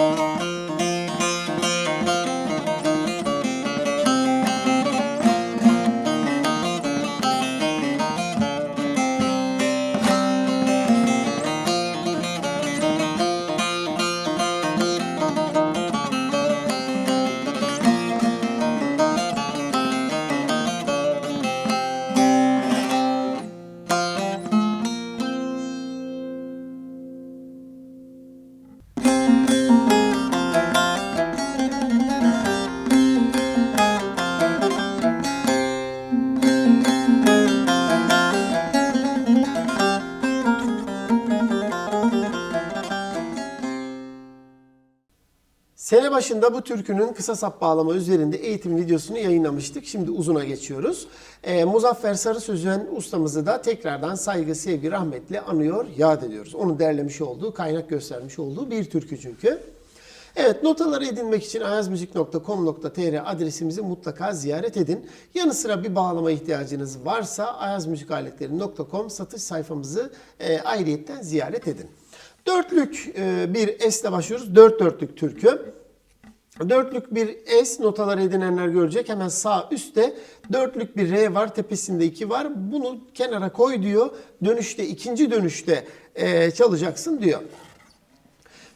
Música Sene başında bu türkünün kısa sap bağlama üzerinde eğitim videosunu yayınlamıştık. Şimdi uzuna geçiyoruz. Ee, Muzaffer Sarı Sözüen ustamızı da tekrardan saygı, sevgi, rahmetle anıyor, yad ediyoruz. Onun derlemiş olduğu, kaynak göstermiş olduğu bir türkü çünkü. Evet notaları edinmek için ayazmuzik.com.tr adresimizi mutlaka ziyaret edin. Yanı sıra bir bağlama ihtiyacınız varsa ayazmüzikaletleri.com satış sayfamızı e, ayrıyetten ziyaret edin. Dörtlük e, bir S ile başlıyoruz. Dört dörtlük türkü. Dörtlük bir S notaları edinenler görecek. Hemen sağ üstte dörtlük bir R var. Tepesinde iki var. Bunu kenara koy diyor. Dönüşte ikinci dönüşte e, çalacaksın diyor.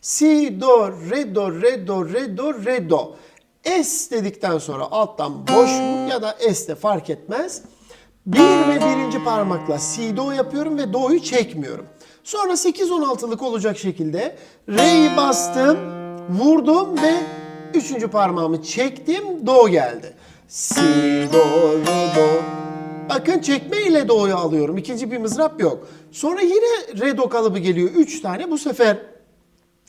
Si, do, re, do, re, do, re, do, re, do. Es dedikten sonra alttan boş vur ya da es de fark etmez. Bir ve birinci parmakla si, do yapıyorum ve do'yu çekmiyorum. Sonra 8-16'lık olacak şekilde re'yi bastım, vurdum ve üçüncü parmağımı çektim, do geldi. Si, do, re, do. Bakın çekme ile do'yu alıyorum. İkinci bir mızrap yok. Sonra yine re, do kalıbı geliyor. Üç tane. Bu sefer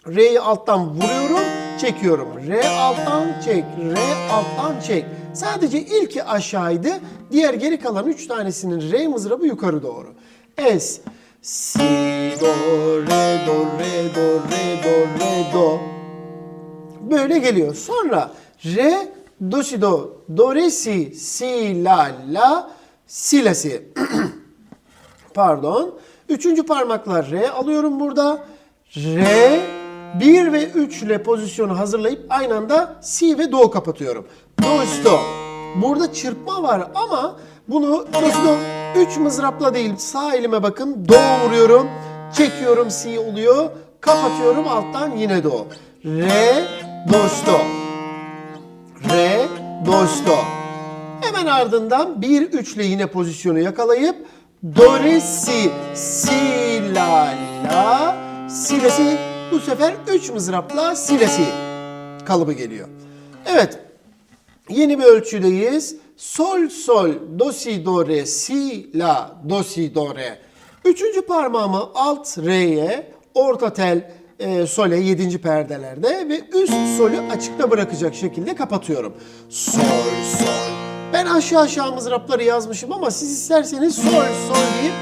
Re'yi alttan vuruyorum, çekiyorum. Re alttan çek, re alttan çek. Sadece ilki aşağıydı. Diğer geri kalan üç tanesinin re mızrabı yukarı doğru. Es, si, do, re, do, re, do, re, do, re, do. Böyle geliyor. Sonra re, do, si, do, do, re, si, si, la, la, si, la, si. Pardon. Üçüncü parmakla re alıyorum burada. Re, 1 ve 3 ile pozisyonu hazırlayıp aynı anda si ve do kapatıyorum. Do, si, do. Burada çırpma var ama bunu do, si, do 3 mızrapla değil sağ elime bakın do vuruyorum. Çekiyorum si oluyor. Kapatıyorum alttan yine do. Re, do, si, do. Re, do, si, do. Hemen ardından 1 3 ile yine pozisyonu yakalayıp do re si si la la si la si bu sefer 3 mızrapla si la si kalıbı geliyor. Evet. Yeni bir ölçüdeyiz. Sol sol do si do re si la do si do re. Üçüncü parmağımı alt re'ye, orta tel e, sole 7. perdelerde ve üst solü açıkta bırakacak şekilde kapatıyorum. Sol sol. Ben aşağı aşağı mızrapları yazmışım ama siz isterseniz sol sol deyip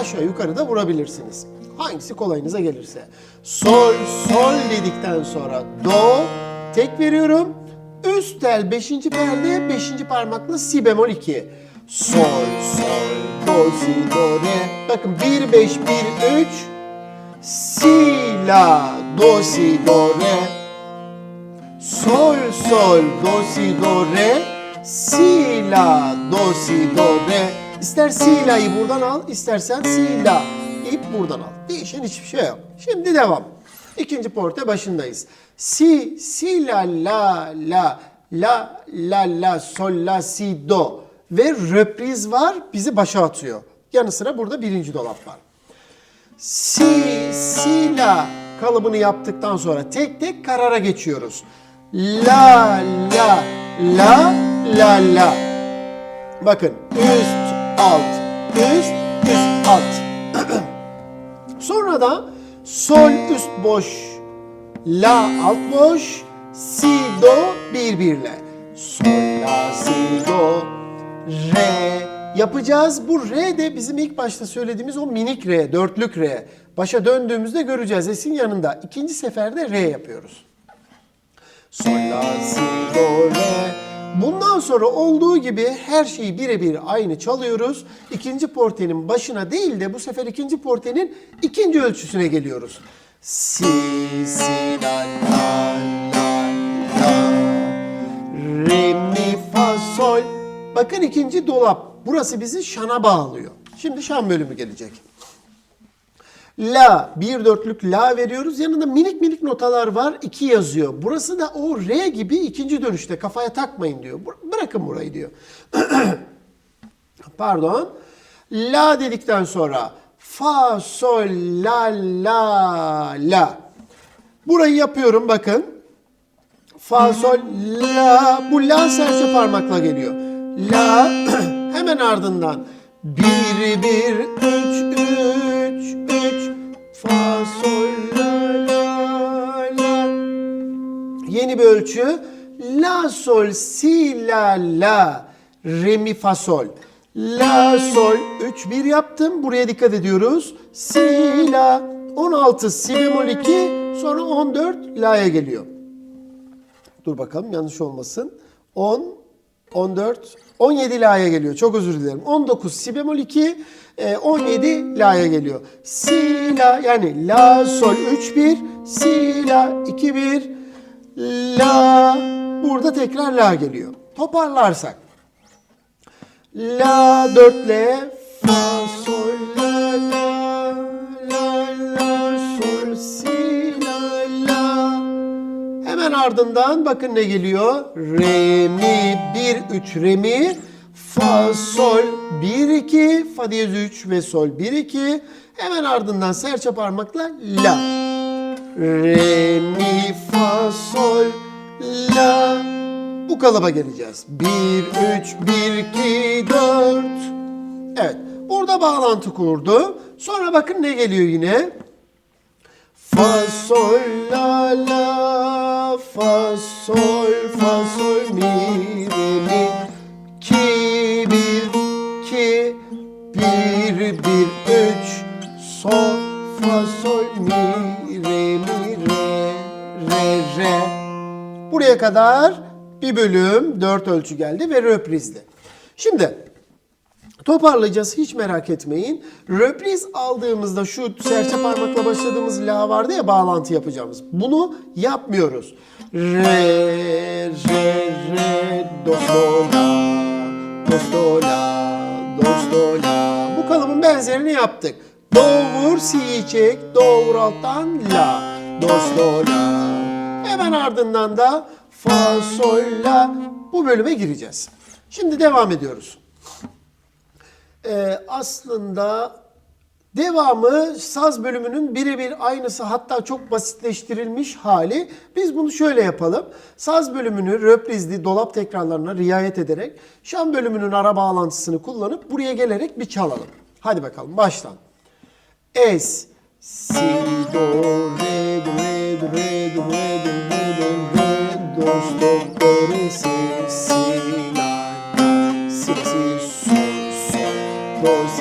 aşağı yukarı da vurabilirsiniz. Hangisi kolayınıza gelirse. Sol sol dedikten sonra do tek veriyorum. Üst tel 5. perde 5. parmakla si bemol 2. Sol sol do si do re. Bakın 1 5 1 3 si la do si do re. Sol sol do si do re. Si la do si do re. İster si la'yı buradan al, istersen si la deyip buradan al. Değişen hiçbir şey yok. Şimdi devam. İkinci porte başındayız. Si, si la la la la la la sol la si do ve röpriz var bizi başa atıyor. Yanı sıra burada birinci dolap var. Si, si la kalıbını yaptıktan sonra tek tek karara geçiyoruz. La, la, la, la, la. Bakın üst, alt, üst, üst, alt. Sonra da sol üst boş, la alt boş, si do bir birle. Sol la si do re yapacağız. Bu re de bizim ilk başta söylediğimiz o minik re, dörtlük re. Başa döndüğümüzde göreceğiz. S'in yanında. İkinci seferde R yapıyoruz. Sol, la, si, do, re. Bundan sonra olduğu gibi her şeyi birebir aynı çalıyoruz. İkinci portenin başına değil de bu sefer ikinci portenin ikinci ölçüsüne geliyoruz. Si, si, la, la, la, la. Re, mi, fa, sol. Bakın ikinci dolap. Burası bizi şana bağlıyor. Şimdi şan bölümü gelecek. La, bir dörtlük la veriyoruz. Yanında minik minik notalar var. iki yazıyor. Burası da o re gibi ikinci dönüşte kafaya takmayın diyor. Bı- Bırakın burayı diyor. Pardon. La dedikten sonra fa, sol, la, la, la. Burayı yapıyorum bakın. Fa, sol, la. Bu la serçe parmakla geliyor. La hemen ardından bir, bir, üç, üç, sol, la, la. Yeni bir ölçü. La, sol, si, la, la. Re, mi, fa, sol. La, sol. 3, 1 yaptım. Buraya dikkat ediyoruz. Si, la. 16, si bemol 2. Sonra 14, la'ya geliyor. Dur bakalım yanlış olmasın. 10, 14, 17 la'ya geliyor. Çok özür dilerim. 19 si bemol 2, e, 17 la'ya geliyor. Si la yani la sol 3 1, si la 2 1, la burada tekrar la geliyor. Toparlarsak. La 4 le fa sol ardından bakın ne geliyor? Re, mi, 1, 3, re, mi. Fa, sol, 1, 2. Fa diyez 3 ve sol, 1, 2. Hemen ardından serçe parmakla la. Re, mi, fa, sol, la. Bu kalıba geleceğiz. 1, 3, 1, 2, 4. Evet. Burada bağlantı kurdu. Sonra bakın ne geliyor yine? Fa sol la la fa sol fa sol mi re mi ki bir ki bir bir üç. Sol fa sol mi re mi re re. Re buraya kadar bir bölüm dört ölçü geldi ve röprizli. Şimdi Toparlayacağız hiç merak etmeyin. Röpriz aldığımızda şu serçe parmakla başladığımız la vardı ya bağlantı yapacağımız. Bunu yapmıyoruz. Re, re, re, do, do, la, do, do, la, do, do, la. Bu kalıbın benzerini yaptık. Do vur, si'yi çek, do vur alttan la, do, do, la. Hemen ardından da fa, sol, la. Bu bölüme gireceğiz. Şimdi devam ediyoruz. Ee, aslında devamı saz bölümünün birebir aynısı hatta çok basitleştirilmiş hali. Biz bunu şöyle yapalım. Saz bölümünü röprizli dolap tekrarlarına riayet ederek şan bölümünün ara bağlantısını kullanıp buraya gelerek bir çalalım. Hadi bakalım baştan. Es, si, do, re, do, re, do, re, do, re, do, re, do, re, do, do, do, re, si, do,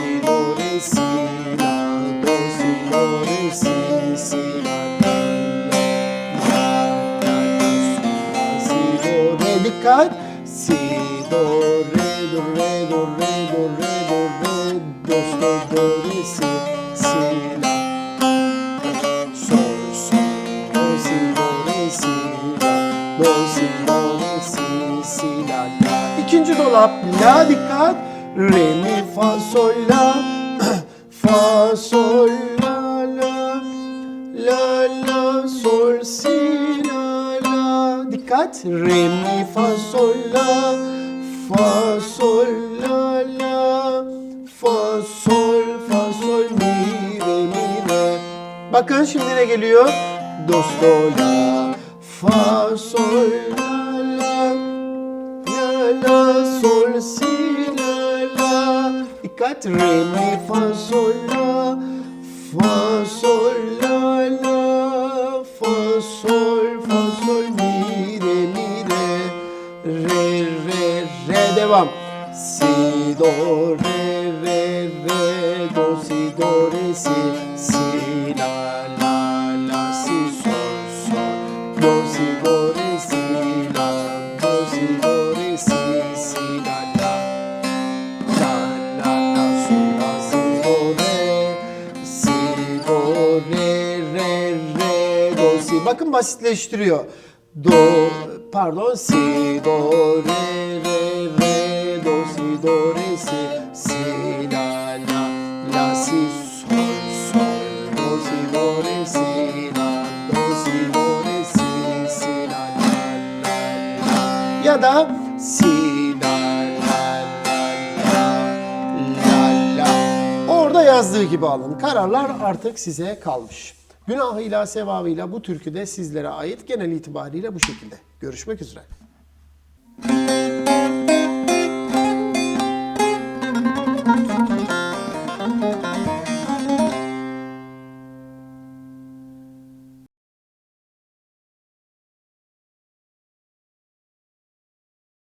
dolap, la dikkat. Re, mi, fa, sol, la, fa, sol, la, la, la, la, sol, si, la, la. Dikkat. Re, mi, fa, sol, la, fa, sol, la, la, fa, sol, fa, sol, mi, re, mi, re. Bakın şimdi ne geliyor? Do, sol, la, fa, sol, la, la, la, la, sol, si. Dikkat. Re, mi, fa, sol, la, fa, sol, la, la, fa, sol, fa, sol, mi, re, mi, re. Re, re, re. Devam. Si, do, re, re, re, do, si, do, re, si, si, la, la, la, si, sol, sol, do, si, do, re, si, la, do, si, do, Bakın basitleştiriyor. Do, pardon, si, do, re, re, re, do, si, do, re, si, si, la, la, la, si, sol, sol, do, si, do, re, si, la, do, si, do, re, si, si, la, la, la, la. Ya da si, la, la, la, la, la, la. Orada yazdığı gibi alın. Kararlar artık size kalmış. Günahıyla, sevabıyla bu türkü de sizlere ait genel itibariyle bu şekilde. Görüşmek üzere.